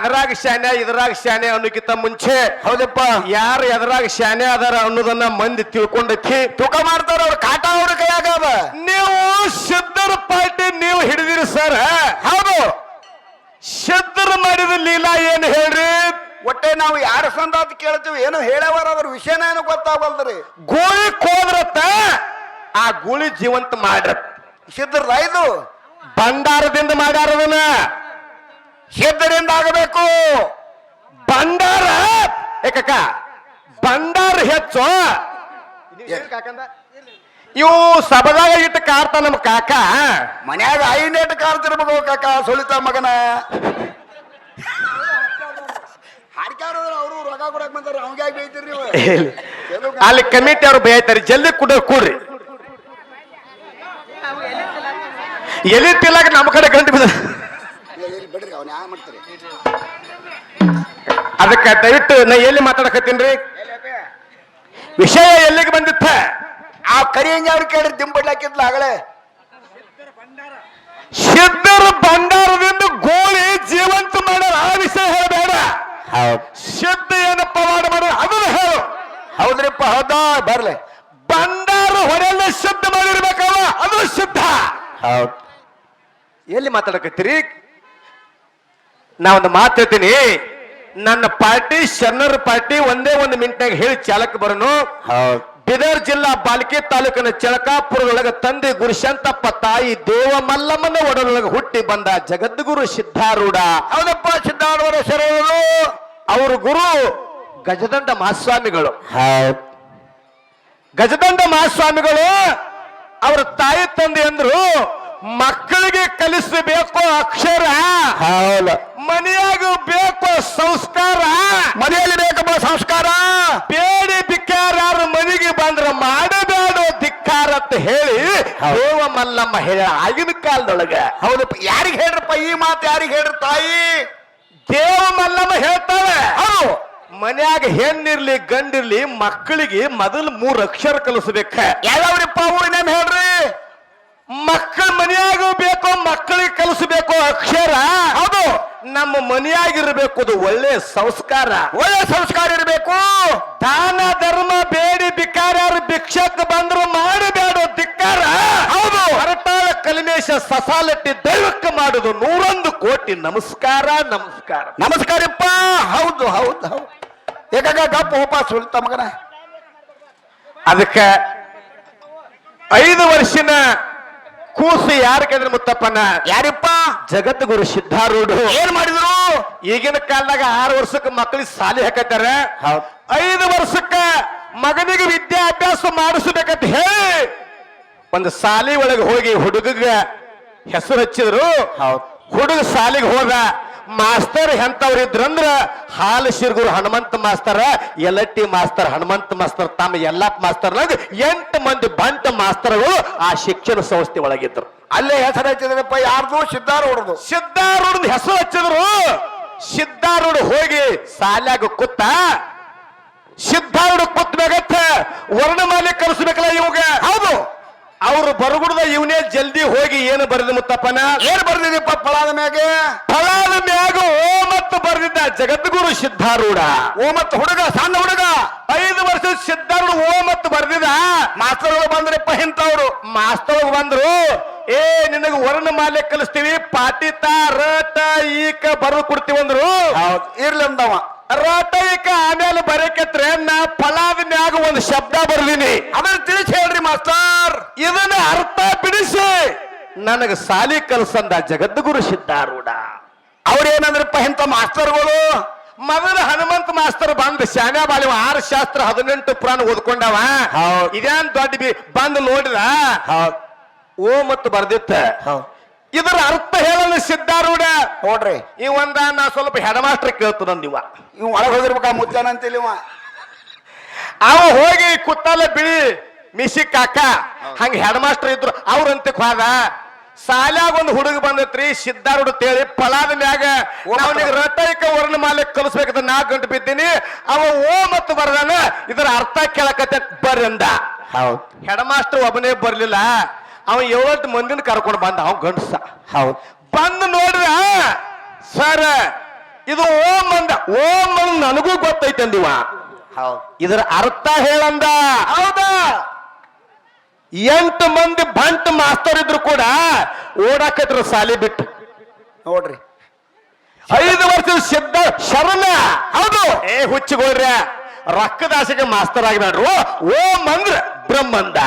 ಅದ್ರಾಗ ಶಾನೆ ಇದ್ರಾಗ ಶಾನೆ ಅನ್ನೋಕ್ಕಿಂತ ಮುಂಚೆ ಹೌದಪ್ಪ. ಯಾರು ಎದ್ರಾಗ ಶಾನೆ ಅದಾರ ಅನ್ನೋದನ್ನ ಮಂದಿ ತಿಳ್ಕೊಂಡೈತಿ ತೂಕ ಮಾಡ್ತಾರ ಅವ್ರ ಕಾಟ ಅವ್ರ ಕೈಯಾಗ ಅದ. ನೀವು ಸಿದ್ಧರ ಪಾರ್ಟಿ ನೀವು ಹಿಡಿದಿರಿ ಸರ್. ಹೌದು. ಸಿದ್ಧರು ಮಾಡಿದ ಲೀಲಾ ಏನ್ ಹೇಳ್ರಿ? ಒಟ್ಟೆ ನಾವು ಯಾರ ಸಂದಾತ ಕೇಳ್ತೀವಿ ಏನು ಹೇಳವರ ಅದ್ರ ವಿಷಯನ ಏನು ಗೊತ್ತಾಗಲ್ದ್ರಿ ಗೋಳಿ ಕೋದ್ರತ್ತ ಆ ಗೂಳಿ ಜೀವಂತ ಮಾಡ್ರ ಸಿದ್ಧರ ಇದು. ಭಂಡಾರದಿಂದ ಮಾಡ್ಯಾರದನ್ನ ಸಿದ್ಧರಿಂದ ಆಗಬೇಕು ಬಂಡಾರ ಏಕಕ್ಕ ಭಂಡಾರ ಹೆಚ್ಚು. ಇವು ಸಭದಾಗ ಇಟ್ಟು ಕಾರ್ತ ನಮ್ಮ ಕಾಕ. ಮನ್ಯಾಗ ಐನೇಟ್ ಕಾರ್ತಿರ್ಬೇಕು ಕಾಕ ಸುಳಿತ ಮಗನ. ಅಲ್ಲಿ ಕಮಿಟಿ ಅವ್ರು ಬೇಯ್ತಾರೆ ಜಲ್ದಿ ಕುಡ ಕೂಡ್ರಿ. ಎಲ್ಲಿ ತಿಲ್ಲಾಕ ನಮ್ಮ ಕಡೆ ಗಂಟು ಬಿದ್ದ ಏ, ಇಲ್ಲಿ ಬಿಡ್ರಿ ಅವ್ನ ಯಾ ಮಾಡ್ತೀರಿ? ಅದಕ್ಕೆ ದಯವಿಟ್ಟು ನಾ ಎಲ್ಲಿ ಮಾತಾಡಕತ್ತೀನ್ರಿ ವಿಷಯ ಎಲ್ಲಿಗೆ ಬಂದಿತ್ತ? ಆ ಕರಿ ಅವ್ರು ಕೇಳಿ ದಿಂಬಡ್ಲಾಕಿದ್ಲ ಆಗಲೇ. ಸಿದ್ಧರ ಭಂಡಾರದಿಂದ ಗೋಳಿ ಜೀವಂತ ಮಾಡೋ ಆ ವಿಷಯ ಹೇಳಬೇಡ. ಸಿದ್ಧ ಏನಪ್ಪ ಮಾಡ ಮಾಡ ಅದನ್ನ ಹೇಳು. ಹೌದ್ರಿಪ್ಪ ಹೌದಾ? ಬರ್ಲೆ. ಭಂಡಾರ ಹೊಡೆಯಲ್ಲ ಸಿದ್ಧ ಮಾಡಿರ್ಬೇಕಲ್ಲ ಅದು ಸಿದ್ಧ. ಎಲ್ಲಿ ಮಾತಾಡಕತ್ತೀರಿ? ನಾ ಒಂದು ಮಾತು ಹೇಳ್ತೀನಿ. ನನ್ನ ಪಾರ್ಟಿ ಶರಣರ ಪಾರ್ಟಿ ಒಂದೇ ಒಂದು ಮಿನಿಟ್ನಾಗ ಹೇಳಿ ಚಾಲಕ ಬರೋನು. ಬಿದರ್ ಜಿಲ್ಲಾ ಬಾಲ್ಕಿ ತಾಲೂಕಿನ ಚಳಕಾಪುರದೊಳಗ ತಂದೆ ಗುರುಶಂತಪ್ಪ ತಾಯಿ ದೇವ ಮಲ್ಲಮ್ಮನ ಒಡಲೊಳಗ ಹುಟ್ಟಿ ಬಂದ ಜಗದ್ಗುರು ಸಿದ್ಧಾರೂಢ. ಹೌದಪ್ಪ ಸಿದ್ಧಾರ್ವರ ಶರಣರು ಅವರು ಗುರು ಗಜದಂಡ ಮಹಾಸ್ವಾಮಿಗಳು. ಗಜದಂಡ ಮಹಾಸ್ವಾಮಿಗಳು ಅವರ ತಾಯಿ ತಂದೆ ಅಂದ್ರು ಮಕ್ಕಳಿಗೆ ಕಲಿಸಬೇಕು ಅಕ್ಷರ. ಮನೆಯಾಗ ಬೇಕು ಸಂಸ್ಕಾರ. ಮನೆಯಲ್ಲಿ ಬೇಕಪ್ಪ ಸಂಸ್ಕಾರ. ಬೇಡಿ ಧಿಕ್ಕಾರ ಮನೆಗೆ ಬಂದ್ರ ಮಾಡಬೇಡ ಧಿಕ್ಕಾರ ಅಂತ ಹೇಳಿ ದೇವ ಮಲ್ಲಮ್ಮ ಹೇಳ ಆಗಿನ ಕಾಲದೊಳಗ. ಹೌದಪ್ಪ ಯಾರಿಗೆ ಹೇಳ್ರಪ್ಪ ಈ ಮಾತು ಯಾರಿಗೆ ಹೇಳ್ರ ತಾಯಿ? ದೇವ ಮಲ್ಲಮ್ಮ ಹೇಳ್ತಾಳೆ. ಹೌದು. ಮನ್ಯಾಗ ಹೆಣ್ಣಿರ್ಲಿ ಗಂಡಿರ್ಲಿ ಮಕ್ಕಳಿಗೆ ಮೊದಲು ಮೂರ್ ಅಕ್ಷರ ಕಲಿಸ್ಬೇಕ. ಯಾವ್ಯಾವ್ರಿಪ್ಪ ಅವು ಹೇಳ್ರಿ. ಮಕ್ಕಳ ಮನೆಯಾಗ ಬೇಕು ಮಕ್ಕಳಿಗೆ ಕಲಿಸಬೇಕು ಅಕ್ಷರ? ಹೌದು. ನಮ್ಮ ಮನೆಯಾಗಿರ್ಬೇಕು ಅದು ಒಳ್ಳೆ ಸಂಸ್ಕಾರ. ಒಳ್ಳೆ ಸಂಸ್ಕಾರ ಇರಬೇಕು. ದಾನ ಧರ್ಮ ಬೇಡಿ ಬಿಕಾರ ಭಿಕ್ಷಕ್ ಬಂದ್ರು ಮಾಡಬೇಡ ಧಿಕ್ಕಾರ. ಹೌದು. ಹರಟಾಳ ಕಲಿಮೇಶ ಸಸಾಲಟ್ಟಿ ದೈವಕ್ಕೆ ಮಾಡುದು ನೂರೊಂದು ಕೋಟಿ ನಮಸ್ಕಾರ ನಮಸ್ಕಾರ. ನಮಸ್ಕಾರಪ್ಪ. ಹೌದು ಹೌದು ಹೌದು. ಏಕಾಗ ಗಪ್ಪ ಉಪಾಸ ಸುಳ್ತ ಮಗನ. ಅದಕ್ಕೆ ಐದು ವರ್ಷನ ಕೂಸು ಯಾರ ಕೇಂದ್ರ ಮುತ್ತಪ್ಪನ ಯಾರಿಪ್ಪ? ಜಗದ್ಗುರು ಸಿದ್ಧಾರೂಢ. ಏನ್ ಮಾಡಿದ್ರು? ಈಗಿನ ಕಾಲದಾಗ ಆರು ವರ್ಷಕ್ಕೆ ಮಕ್ಕಳಿಗೆ ಸಾಲಿ ಹಾಕತ್ತಾರ ಐದು ವರ್ಷಕ್ಕ ಮಗನಿಗೆ ವಿದ್ಯಾಭ್ಯಾಸ ಮಾಡಿಸ್ಬೇಕಂತ ಹೇಳಿ ಒಂದು ಸಾಲಿ ಒಳಗೆ ಹೋಗಿ ಹುಡುಗಗ ಹೆಸರು ಹಚ್ಚಿದ್ರು. ಹುಡುಗ ಸಾಲಿಗೆ ಹೋದ ಮಾಸ್ತರ್ ಎಂತವ್ರು ಇದ್ರಂದ್ರ ಹಾಲು ಶಿರ್ಗುರು ಹನುಮಂತ ಮಾಸ್ತರ ಎಲಟ್ಟಿ ಮಾಸ್ತರ್ ಹನುಮಂತ ಮಾಸ್ತರ್ ತಮ್ಮ ಎಲ್ಲಪ್ಪ ಮಾಸ್ತರ್ನಾಗ ಎಂಟು ಮಂದಿ ಬಂಟ ಮಾಸ್ತರ್ಗಳು ಆ ಶಿಕ್ಷಣ ಸಂಸ್ಥೆ ಒಳಗಿದ್ರು. ಅಲ್ಲೇ ಹೆಸರು ಹಚ್ಚಿದ್ರಪ್ಪ ಯಾರ್ದು ಸಿದ್ಧಾರೂಢದು. ಹೊಡೆದು ಸಿದ್ಧಾರೂಢ ಹೆಸರು ಹಚ್ಚಿದ್ರು. ಸಿದ್ಧಾರೂಢ ಹೋಗಿ ಸಾಲ್ಯಾಗ ಕೂತ ಸಿದ್ಧಾರೂಢ ಕೂತ್ ವರ್ಣಮಾಲೆ ಕಲಿಸ್ಬೇಕಲ್ಲ ಇವಾಗ. ಹೌದು. ಅವ್ರು ಬರಗುಡ್ದ ಇವನೇ ಜಲ್ದಿ ಹೋಗಿ ಏನು ಬರೆದ ಮುತ್ತಪ್ಪನ? ಏನ್ ಬರ್ದಿದೀಪ ಫಲಾದ ಮ್ಯಾಗೆ? ಫಲಾದ ಮ್ಯಾಗ ಓ ಮತ್ತು ಬರೆದಿದ್ದ ಜಗದ್ಗುರು ಸಿದ್ಧಾರೂಢ. ಓ ಮತ್ತು ಹುಡುಗ ಸಣ್ಣ ಹುಡುಗ? ಐದು ವರ್ಷದ ಸಿದ್ಧಾರೂಢ ಓ ಮತ್ತು ಬರೆದಿದ ಮಾಸ್ತರ್ಗಳು ಬಂದ್ರಪ್ಪ ಇಂಥವ್ರು. ಮಾಸ್ತರ್ ಬಂದ್ರು. ಏ ನಿನಗೆ ವರ್ಣಮಾಲೆ ಕಲಿಸ್ತೀವಿ ಪಾಟಿತ ತಾರ ಈಕ ಬರೆದು ಕೊಡ್ತೀವಿ ಅಂದ್ರು ಹೌದು ಇರ್ಲಿ ಅಂದವ. ರಟ ಈಕ ಆಮೇಲೆ ಬರಕತ್ರೆ ನಾ ಫಲಾದ ಮ್ಯಾಗ ಒಂದು ಶಬ್ದ ಬರ್ದೀನಿ. ಅದನ್ನ ತಿಳಿಸಿ ಹೇಳ್ರಿ ಮಾಸ್ತರ್ ಇದನ್ನ ಅರ್ಥ ಬಿಡಿಸಿ. ನನಗೆ ಸಾಲಿ ಕಲ್ಸಂದ ಜಗದ್ಗುರು ಸಿದ್ಧಾರೂಢ. ಅವ್ರೇನಂದ್ರಪ್ಪ ಇಂಥ ಮಾಸ್ತರ್ಗಳು ಮೊದಲ ಹನುಮಂತ ಮಾಸ್ತರ್ ಬಂದ್ ಶಾನ್ಯಾ ಬಾಲಿ ಆರು ಶಾಸ್ತ್ರ ಹದಿನೆಂಟು ಪುರಾಣ ಓದ್ಕೊಂಡವ. ಇದೇನ್ ದೊಡ್ಡ ಬಿ ಬಂದು ನೋಡಿದ? ಓ ಮತ್ತು ಬರ್ದಿತ್ತ. ಇದರ ಅರ್ಥ ಹೇಳಲು ಸಿದ್ಧಾರೂಢ ನೋಡ್ರಿ. ಈ ಒಂದ ನಾ ಸ್ವಲ್ಪ ಹೆಡ್ ಮಾಸ್ಟರ್ ಕೇಳ್ತು ನಂದಿವ ಇವ್ ಒಳಗೆ ಹೋಗಿರ್ಬೇಕ ಮುದ್ದಾನ ಅಂತೇಳಿ ಇವ. ಅವ ಹೋಗಿ ಕುತ್ತಲ ಬಿಳಿ ಮಿಸಿ ಕಾಕ ಹಂಗ ಹೆಡ್ ಮಾಸ್ಟರ್ ಇದ್ರು ಅವ್ರಂತ ಹೋದ. ಸಾಲ್ಯಾಗ ಒಂದು ಹುಡುಗ ಬಂದತ್ರಿ ಸಿದ್ಧಾರೂಢ ತೇಳಿ ಫಲಾದ ಮ್ಯಾಗ. ಅವನಿಗೆ ವರ್ಣ ವರ್ಣಮಾಲೆ ಕಲಿಸ್ಬೇಕಂತ ನಾ ಗಂಟು ಬಿದ್ದೀನಿ. ಅವ ಓ ಮತ್ತು ಬರ್ದಾನ ಇದರ ಅರ್ಥ ಕೇಳಕತ್ತೆ ಬರ್ರಿ ಅಂದ ಹೌದು. ಹೆಡ್ ಮಾಸ್ಟರ್ ಒಬ್ಬನೇ ಬರ್ಲಿಲ್ಲ. ಅವ ಏಳೆಂಟು ಮಂದಿನ ಕರ್ಕೊಂಡು ಬಂದ ಅವ ಗಂಡಸ. ಹೌದು. ಬಂದು ನೋಡ್ರ ಸರ್ ಇದು ಓಂ ಮಂದ ಓಂ ಅಂದ್ ನನಗೂ ಗೊತ್ತೈತೆ ಅಂದಿವ ಹೌದು. ಇದರ ಅರ್ಥ ಹೇಳಂದ. ಹೌದಾ. ಎಂಟು ಮಂದಿ ಬಂಟ್ ಮಾಸ್ತರ್ ಇದ್ರು ಕೂಡ ಓಡಾಕತ್ರ ಸಾಲಿ ಬಿಟ್ಟು. ನೋಡ್ರಿ. ಐದು ವರ್ಷದ ಶಬ್ದ ಶರಣ. ಹೌದು. ಏ ಹುಚ್ಚಿಗೋಡ್ರ ರೊಕ್ಕದ ಮಾಸ್ತರ್ ಆಗಿಬಿಡ್ರು ಓಂ ಅಂದ್ರ ಬ್ರಹ್ಮಂದ.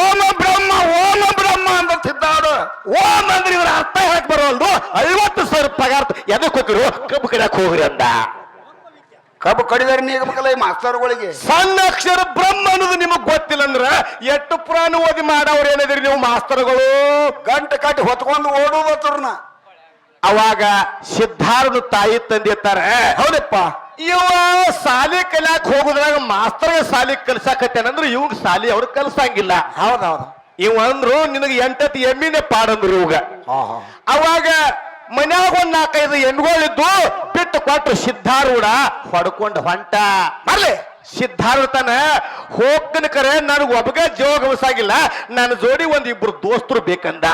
ಓಮ ಬ್ರಹ್ಮ ಓಮ ಬ್ರಹ್ಮ ಅಂತ ತಿದ್ದಾಡು ಓಂ ಅಂದ್ರೆ ಇವ್ರ ಅರ್ಥ ಹೇಳಕ್ ಬರೋಲ್ದು ಐವತ್ತು ಸಾವಿರ ಪಗಾರ ಎದಕ್ ಹೋಗಿರು ಕಬ್ಬು ಕಡಿಯಕ್ ಹೋಗ್ರಿ ಅಂದ. ಕಬ್ಬು ಕಡಿದಾರೆ ನೀಗಬೇಕಲ್ಲ ಈ ಮಾಸ್ತರ್ಗಳಿಗೆ. ಸಣ್ಣ ಅಕ್ಷರ ಬ್ರಹ್ಮ ಅನ್ನೋದು ನಿಮಗ್ ಗೊತ್ತಿಲ್ಲ ಅಂದ್ರೆ ಎಟ್ಟು ಪುರಾಣ ಓದಿ ಮಾಡವ್ರು ಏನಿದ್ರಿ ನೀವು ಮಾಸ್ತರ್ಗಳು? ಗಂಟೆ ಕಟ್ಟಿ ಹೊತ್ಕೊಂಡು ಓಡುದತ್ರನ ಅವಾಗ ಸಿದ್ಧಾರ್ಥ ತಾಯಿ ತಂದಿರ್ತಾರೆ ಹೌದಪ್ಪ. ಇವ ಸಾಲಿ ಕಲಿಯಾಕ್ ಹೋಗುದ್ರಾಗ ಮಾಸ್ತರ್ ಸಾಲಿ ಕಲ್ಸಾಕತ್ತೇನಂದ್ರ ಇವ್ ಸಾಲಿ ಅವ್ರು ಕಲ್ಸಂಗಿಲ್ಲ. ಹೌದೌದು. ಇವ್ ಅಂದ್ರು ನಿನಗೆ ಎಂಟತ್ತು ಎಮ್ಮಿನೇ ಪಾಡಂದ್ರು ಇವಾಗ. ಅವಾಗ ಮನ್ಯಾಗ ಒಂದ್ ನಾಲ್ಕೈದು ಎಣ್ಗಳಿದ್ದು ಬಿಟ್ಟು ಕೊಟ್ಟು ಸಿದ್ಧಾರೂಢ. ಹೊಡ್ಕೊಂಡು ಹೊಂಟ. ಬರ್ಲಿ. ಸಿದ್ಧಾರೂಢನ ಹೋಗ್ತನ ಕರೆ ನನಗೆ ಒಬ್ಬಗ ಜೀವ ಗಮಸಾಗಿಲ್ಲ. ನನ್ನ ಜೋಡಿ ಒಂದ್ ಇಬ್ರು ದೋಸ್ತರು ಬೇಕಂದ.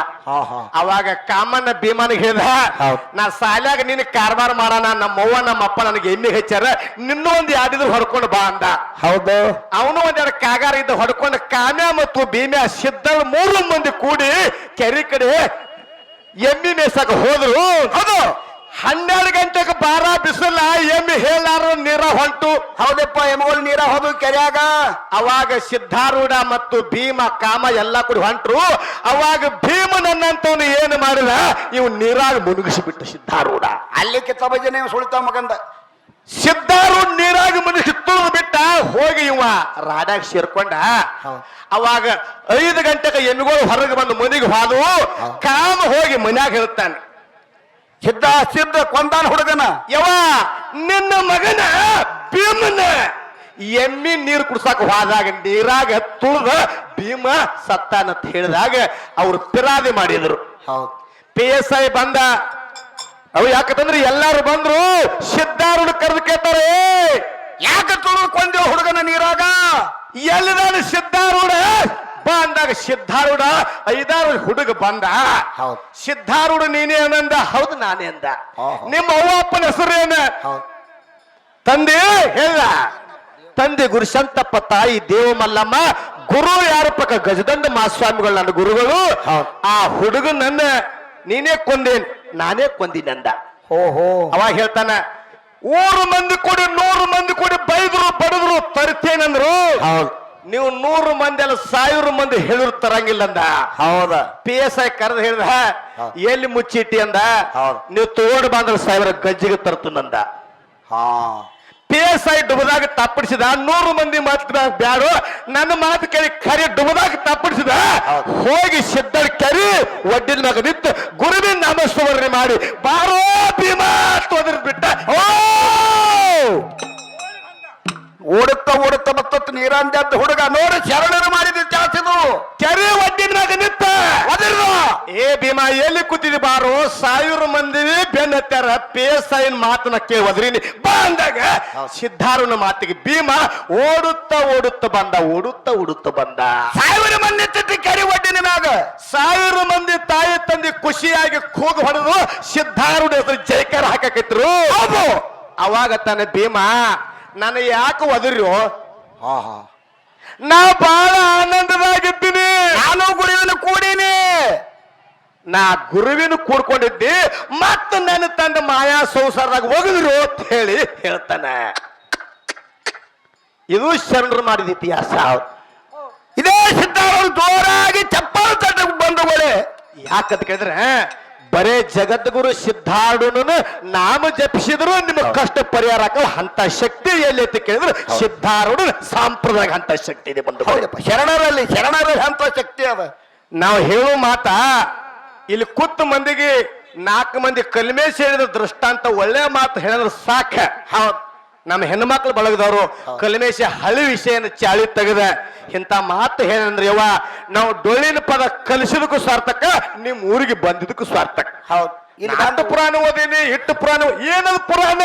ಅವಾಗ ಕಾಮಣ್ಣ ಭೀಮಾನ ಹೇಳ್ದ ಹೌದ್. ನಾ ಸಾಲ್ಯಾಗ ನಿನ್ ಕಾರ್ಬಾರ ಮಾಡೋಣ ನಮ್ಮ ಅವ್ವ ನಮ್ಮ ಅಪ್ಪ ನನಗೆ ಎಮ್ಮೆ ಹೆಚ್ಚಾರ ನಿನ್ನ ಒಂದ್ ಯಾಡಿದ್ರು ಹೊಡ್ಕೊಂಡು ಬಾ ಅಂದ. ಹೌದು. ಅವನು ಒಂದೆರಡು ಕಾಗಾರ ಇದ್ದ ಹೊಡ್ಕೊಂಡು ಕಾಮ್ಯ ಮತ್ತು ಭೀಮ್ಯ ಸಿದ್ಧ ಮೂರು ಮಂದಿ ಕೂಡಿ ಕೆರೆ ಕಡೆ ಎಮ್ಮಿ ಮೇಸಾಕ ಹೋದ್ರು. ಹೌದು. ಹನ್ನೆರಡು ಗಂಟೆಗೆ ಬಾರ ಬಿಸಿಲ ಎಮ್ಮಿ ಹೇಳಾರ ನೀರ ಹೊಂಟು. ಹೌದಪ್ಪ ಎಮಗಳು ನೀರ ಹೋದು ಕೆರೆಯಾಗ. ಅವಾಗ ಸಿದ್ಧಾರೂಢ ಮತ್ತು ಭೀಮ ಕಾಮ ಎಲ್ಲ ಕೂಡ ಹೊಂಟ್ರು. ಅವಾಗ ಭೀಮ ನನ್ನಂತವನು ಏನು ಮಾಡಿದ? ಇವ್ ನೀರಾಗ ಮುನುಗಿಸಿಬಿಟ್ಟು ಸಿದ್ಧಾರೂಢ. ಅಲ್ಲಿ ಕಿತ್ತ ಜನ ಸುಳಿತ ಮಗಂದ. ಸಿದ್ಧಾರೂಢ ನೀರಾಗಿ ಮುನುಗಿಸಿ ತುಳಿದು ಬಿಟ್ಟ ಹೋಗಿ ಇವ ರಾಡ್ಯಾಗ ಸೇರ್ಕೊಂಡ. ಅವಾಗ ಐದು ಗಂಟೆಗೆ ಎಮ್ಮಿಗಳು ಹೊರಗೆ ಬಂದು ಮನೆಗೆ ಹಾದು. ಕಾಮ ಹೋಗಿ ಮನ್ಯಾಗ ಹೇಳ್ತಾನೆ ಸಿದ್ಧ ಸಿದ್ಧ ಕೊಂದಾನ ಹುಡುಗನ. ಯವ ನಿನ್ನ ಮಗನ ಭೀಮನ ಎಮ್ಮಿ ನೀರು ಕುಡ್ಸಾಕ ಹೋದಾಗ ನೀರಾಗ ತುಳಿದ ಭೀಮ ಸತ್ತಾನಂತ ಹೇಳಿದಾಗ ಅವ್ರು ಪಿರಾದಿ ಮಾಡಿದ್ರು. ಹೌದು. ಪಿ ಎಸ್ ಐ ಬಂದ. ಅವು ಯಾಕಂತಂದ್ರೆ ಎಲ್ಲಾರು ಬಂದ್ರು ಸಿದ್ಧಾರುಣ ಕರೆದು ಕೇಳ್ತಾರೆ. ಯಾಕೆ ತುಳಿದು ಕೊಂದೇವ ಹುಡುಗನ ನೀರಾಗ? ಎಲ್ಲಿದಾನೆ ಸಿದ್ಧಾರೂಢ? ಬಾ ಅಂದಾಗ ಸಿದ್ಧಾರೂಢ ಐದಾರು ಹುಡುಗ ಬಂದ. ಹೌದು. ಸಿದ್ಧಾರೂಢ ನೀನೇ ಅನಂದ. ಹೌದು ನಾನೇ ಅಂದ. ನಿಮ್ಮ ಅವ್ವ ಅಪ್ಪನ ಹೆಸರೇನ? ಹೌದು. ತಂದೆ? ಹೇಳ. ತಂದೆ ಗುರುಶಂತಪ್ಪ ತಾಯಿ ದೇವಮಲ್ಲಮ್ಮ ಗುರು ಯಾರ ಪಕ್ಕ ಗಜದಂಡ ಮಹಾಸ್ವಾಮಿಗಳು ನನ್ನ ಗುರುಗಳು. ಆ ಹುಡುಗ ನನ್ನ ನೀನೇ ಕೊಂದೇನ್? ನಾನೇ ಕೊಂದಿನಂದ ಹೋ ಹೋ. ಅವಾಗ ಹೇಳ್ತಾನ ಊರು ಮಂದಿ ಕೊಡಿ ನೂರು ಮಂದಿ ಕೊಡಿ ಬೈದ್ರು ಬಡದ್ರು ತರ್ತೇನಂದ್ರು. ಹೌದು. ನೀವು ನೂರು ಮಂದಿ ಅಲ್ಲ ಸಾವಿರ ಮಂದಿ ಹೇಳಿರ್ ತರಂಗಿಲ್ಲ ಅಂದ ಹೌದ. ಪಿ ಎಸ್ ಐ ಕರೆದು ಹೇಳ್ದ. ಎಲ್ಲಿ ಮುಚ್ಚಿಟ್ಟಿ ಅಂದ? ಹೌದು. ನೀವು ತೋಡ್ ಬಂದ್ರೆ ಸಾವಿರ ಗಜ್ಜಿಗೆ ತರ್ತನಂದ ಹಾ. ಪಿ ಎಸ್ ಐ ಡುಬದಾಗ ತಪ್ಪಿಸಿದ ನೂರು ಮಂದಿ ಮಾತು ಬ್ಯಾಡು. ನನ್ನ ಮಾತು ಕೇಳಿ ಕರಿ ಡುಬದಾಗ ತಪ್ಪಿಸಿದ ಹೋಗಿ ಸಿದ್ಧ ಕರಿ ಒಡ್ಡಿನ ಮಗ ನಿಂತು ಗುರುವಿನ ನಾಮಸ್ಮರಣೆ ಮಾಡಿ ಬಾರೋ ಭೀಮಾ ತೋದ್ರ ಬಿಟ್ಟ ಓ! ಓಡುತ್ತ ಓಡುತ್ತ ನೀರಂದದ್ದು ಹುಡುಗ ನೋಡಿ ಶರಣರು ಮಾಡಿದ ಜಾಸ್ತಿದು ಕೆರೆ ಒಡ್ಡಿನಾಗ ನಿಂತ. ಒದರ್ದು. ಏ ಭೀಮಾ ಎಲ್ಲಿ ಕೂತಿದಿ ಬಾರು? ಸಾವಿರ ಮಂದಿ ಬೆನ್ನ ತೆರ ಪಿ ಮಾತನ ಐನ್ ಮಾತನ್ನ ಕೇಳಿ ಒದ್ರಿನಿ ಬಾ ಅಂದಾಗ ಸಿದ್ಧಾರನ ಮಾತಿಗೆ ಭೀಮ ಓಡುತ್ತ ಓಡುತ್ತ ಬಂದ ಓಡುತ್ತ ಓಡುತ್ತ ಬಂದ. ಸಾವಿರ ಮಂದಿ ತಿಟ್ಟಿ ಕೆರೆ ಒಡ್ಡಿನ ಮ್ಯಾಗ. ಸಾವಿರ ಮಂದಿ ತಾಯಿ ತಂದೆ ಖುಷಿಯಾಗಿ ಕೂಗು ಹೊಡೆದು ಸಿದ್ಧಾರೂಢ ಹೆಸರು ಜೈಕಾರ ಹಾಕಿದ್ರು ಅವಾಗ ತಾನೆ ಭೀಮಾ ನಾನು ಯಾಕೆ ಒದರ್ಯೋ? ಹಾ ಹಾ ನಾ ಬಹಳ ಆನಂದದಾಗಿದ್ದೀನಿ. ನಾನು ಗುರುವಿನ ಕೂಡೀನಿ. ನಾ ಗುರುವಿನ ಕೂಡ್ಕೊಂಡಿದ್ದಿ ಮತ್ತ ನನ್ನ ತಂದೆ ಮಾಯಾ ಸಂಸಾರದಾಗ ಹೋಗಿದ್ರು ಅಂತ ಹೇಳಿ ಹೇಳ್ತಾನೆ. ಇದು ಶರಣರು ಮಾಡಿದ ಇತಿಹಾಸ. ಇದೇ ಸಿದ್ಧಾರೂಢ ಜೋರಾಗಿ ಚಪ್ಪಲ್ ತಟ್ಟ ಬಂಧುಗಳೇ ಯಾಕಂತ ಕೇಳಿದ್ರೆ ಬರೇ ಜಗದ್ಗುರು ಸಿದ್ಧಾರ್ಡುನು ನಾಮ ಜಪಿಸಿದ್ರು ನಿಮ್ಮ ಕಷ್ಟ ಪರಿಹಾರ ಹಾಕಲ್ಲ ಅಂತ ಶಕ್ತಿ ಎಲ್ಲಿ ಅಂತ ಕೇಳಿದ್ರು ಸಿದ್ಧಾರ್ಡು ಸಾಂಪ್ರದಾಯಿಕ ಅಂತ ಶಕ್ತಿ ಇದೆ ಬಂದು ಶರಣರಲ್ಲಿ ಶರಣರಲ್ಲಿ ಅಂತ ಶಕ್ತಿ ಅದ. ನಾವು ಹೇಳೋ ಮಾತ ಇಲ್ಲಿ ಕುತ್ತ ಮಂದಿಗೆ ನಾಲ್ಕು ಮಂದಿ ಕಲ್ಮೆ ಸೇರಿದ ದೃಷ್ಟಾಂತ ಒಳ್ಳೆ ಮಾತು ಹೇಳಿದ್ರೆ ಸಾಕ. ಹೌದ್. ನಮ್ಮ ಹೆಣ್ಮಕ್ಳು ಬಳಗದವರು ಕಲ್ಮೇಶ ಹಳಿ ವಿಷಯನ ಚಾಳಿ ತೆಗೆದ. ಇಂಥ ಮಾತು ಏನಂದ್ರೆ ಯವ್ವ ನಾವು ಡೊಳ್ಳಿನ ಪದ ಕಲಿಸಿದಕ್ಕೂ ಸಾರ್ಥಕ ನಿಮ್ ಊರಿಗೆ ಬಂದಿದ್ದಕ್ಕೂ ಸಾರ್ಥಕ. ಹೌದು. ಇಲ್ಲಿ ನಾಟ ಪುರಾಣ ಓದೀನಿ ಹಿಟ್ಟು ಪುರಾಣ ಏನದು ಪುರಾಣ?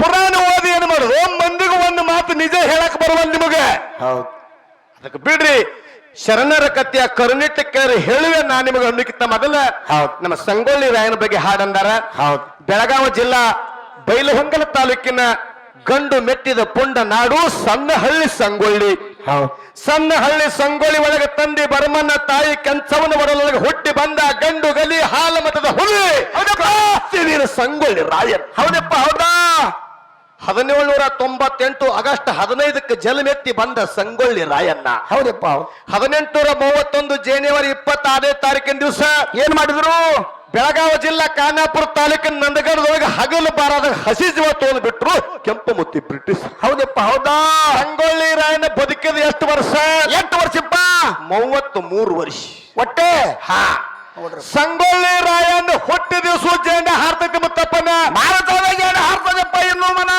ಪುರಾಣ ಓದಿ ಏನು ಮಾಡುದು? ಮಂದಿಗೂ ಒಂದು ಮಾತು ನಿಜ ಹೇಳಕ್ ಬರುವಲ್ ನಿಮಗೆ. ಹೌದು. ಅದಕ್ಕೆ ಬಿಡ್ರಿ ಶರಣರ ಕಥೆಯ ಕರುಣಿಟ್ಟ ಕೇಳಿ ಹೇಳುವೆ ನಾ ನಿಮಗೆ ಅನ್ನಕ್ಕಿಂತ ಮೊದಲ ಹೌದ್. ನಮ್ಮ ಸಂಗೊಳ್ಳಿ ರಾಯನ ಬಗ್ಗೆ ಹಾಡಂದಾರ. ಹೌದು. ಬೆಳಗಾವಿ ಜಿಲ್ಲಾ ಬೈಲಹೊಂಗಲ ತಾಲೂಕಿನ ಗಂಡು ಮೆಟ್ಟಿದ ಪುಂಡ ನಾಡು ಸಣ್ಣ ಹಳ್ಳಿ ಸಂಗೊಳ್ಳಿ. ಸಣ್ಣ ಹಳ್ಳಿ ಸಂಗೊಳ್ಳಿ ಒಳಗೆ ತಂದೆ ಬರಮನ್ನ ತಾಯಿ ಕೆಂಚವನ ಒಡಲೊಳಗೆ ಹುಟ್ಟಿ ಬಂದ ಗಂಡು ಗಲಿ ಹಾಲ ಮತದ ಹುಲಿ. ಸಂಗೊಳ್ಳಿ ರಾಯನ್ ಹೌದಪ್ಪ ಹೌದಾ? ಹದಿನೇಳುನೂರ ತೊಂಬತ್ತೆಂಟು ಆಗಸ್ಟ್ ಹದಿನೈದಕ್ಕೆ ಜಲಮೆತ್ತಿ ಬಂದ ಸಂಗೊಳ್ಳಿ ರಾಯಣ್ಣ. ಹೌದಪ್ಪ. ಹದಿನೆಂಟು ನೂರ ಮೂವತ್ತೊಂದು ಜನವರಿ ಇಪ್ಪತ್ತಾರನೇ ತಾರೀಕಿನ ದಿವಸ ಏನ್ ಮಾಡಿದ್ರು? ಬೆಳಗಾವಿ ಜಿಲ್ಲಾ ಖಾನಾಪುರ ತಾಲೂಕಿನ ನಂದಗಡದೊಳಗೆ ಹಗಲು ಬಾರದ ಹಸಿ ಜೀವ ತೋದು ಬಿಟ್ರು ಕೆಂಪು ಮುತ್ತಿ ಬ್ರಿಟಿಷ್. ಹೌದಪ್ಪ ಹೌದಾ? ಸಂಗೊಳ್ಳಿ ರಾಯನ ಬದುಕಿದ ಎಷ್ಟು ವರ್ಷ? ಎಷ್ಟು ವರ್ಷಪ್ಪ? ಮೂವತ್ತು ಮೂರು ವರ್ಷ. ಒಟ್ಟೆ ಹಾ. ಸಂಗೊಳ್ಳಿ ರಾಯಣ್ಣ ಹುಟ್ಟಿ ದಿವಸ ಜೇಂಡ ಹಾರ್ತೈತಿ ಮುತ್ತಪ್ಪನ. ಭಾರತದ ಜೇಂಡ ಹಾರ್ತದಪ್ಪ ಇನ್ನು ಮನ.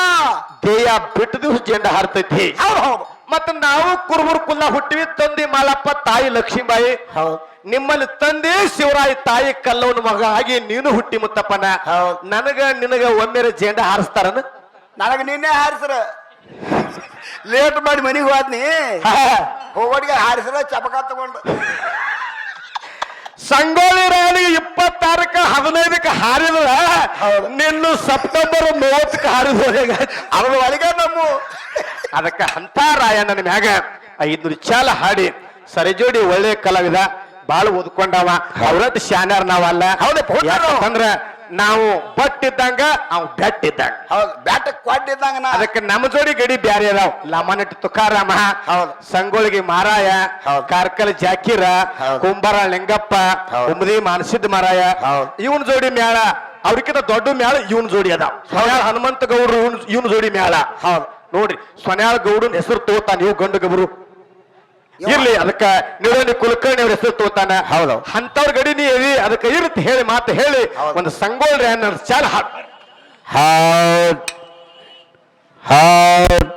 ದೇಯ ಬಿಟ್ಟ ದಿವಸ ಜೇಂಡ ಹಾರ್ತೈತಿ. ಹೌದು ಹೌದು. ಮತ್ತ ನಾವು ಕುರುಬುರ್ ಕುಲ್ಲ ಹುಟ್ಟಿವಿ ತಂದಿ ಮಾಲಪ್ಪ ತಾಯಿ ಲಕ್ಷ್ಮೀಬಾಯಿ. ಹೌದು. ನಿಮ್ಮಲ್ಲಿ ತಂದೆ ಶಿವರಾಯ ತಾಯಿ ಕಲ್ಲವನ ಮಗ ಆಗಿ ನೀನು ಹುಟ್ಟಿ ಮುತ್ತಪ್ಪನ. ಹೌದ್. ನನಗ ನಿನಗ ಒಮ್ಮೆರೆ ಜೇಂಡ ಹಾರಿಸ್ತಾರನ? ನನಗೆ ನಿನ್ನೆ ಹಾರಿಸ್ರ. ಲೇಟ್ ಮಾಡಿ ಮನೆಗೆ ಹೋದ್ನಿ. ಹೋಗೋಡಿಗೆ ಹಾರಿಸ್ರ ಚಪಕ ತಗೊಂಡು. ಸಂಗೋಳಿ ರಾಣಿ ಇಪ್ಪತ್ತಾರಕ್ಕ ಹದಿನೈದಕ್ಕೆ ಹಾರಿದ್ರ ಹೌದು. ನಿನ್ನು ಸೆಪ್ಟೆಂಬರ್ ಮೂವತ್ತಕ್ಕೆ ಹಾರಿದ ಅದ್ರ ಒಳಗೆ ನಮ್ಮ. ಅದಕ್ಕೆ ಅಂತ ರಾಯಣ್ಣನ ಮ್ಯಾಗ ಐದು ಚಾಲ ಹಾಡಿ ಸರಿಜೋಡಿ ಒಳ್ಳೆ ಕಲಾವಿದ ಬಾಳ ಓದ್ಕೊಂಡವ ಅವ್ರದ್ ಶಾನ್ಯಾರ ನಾವಲ್ಲ ಹೌದಪ್ಪ, ಹೌದು. ಯಾಕಂದ್ರ ನಾವು ಬಟ್ ಇದ್ದಂಗ ಅವ್ ಬೆಟ್ ಇದ್ದಂಗ ಹೌದು ಬ್ಯಾಟ ಕೊಟ್ಟಿದ್ದಂಗ ನಾ ಅದಕ್ಕೆ ನಮ್ಮ ಜೋಡಿ ಗಡಿ ಬ್ಯಾರೆ ಅದಾವ ಲಮನಟ್ಟಿ ತುಕಾರಾಮ ಹೌದು. ಸಂಗೊಳ್ಳಿಗೆ ಮಾರಾಯ ಹೌದು. ಕಾರ್ಕಲ್ ಜಾಕೀರ ಹೌದು. ಕುಂಬಾರ ಲಿಂಗಪ್ಪ ಹೌದು. ಕುಮದಿ ಮಾನಸಿದ್ದ ಮಾರಾಯ ಹೌದು. ಇವನ್ ಜೋಡಿ ಮ್ಯಾಳ ಅವ್ರಿಗಿಂತ ದೊಡ್ಡ ಮ್ಯಾಳ ಇವನ್ ಜೋಡಿ ಅದಾವ ಸೊನ್ಯಾಳ ಹನುಮಂತ ಗೌಡ್ರು ಇವನ್ ಇವನ್ ಜೋಡಿ ಮ್ಯಾಳ ಹೌದು. ನೋಡ್ರಿ ಸೊನ್ಯಾಳ ಗೌಡನ್ ಹೆಸರು ತಗೋತಾನ ನೀವು ಗಂಡು ಗಬರು ಇರ್ಲಿ ಅದಕ್ಕ ನಿರೋಣಿ ಕುಲಕರ್ಣಿ ಅವ್ರ ಹೆಸರು ತೋತಾನ ಹೌದು. ಅಂತವ್ರ ಗಡಿ ನೀ ಅದಕ್ಕ ಅದಕ್ಕೆ ಇರುತ್ತೆ ಹೇಳಿ ಮಾತು ಹೇಳಿ. ಒಂದು ಸಂಗೋಳ್ರಿ ಅನ್ನೋ ಚಾಲ ಹಾಡ್. ಹಾಡ್. ಹೌದ್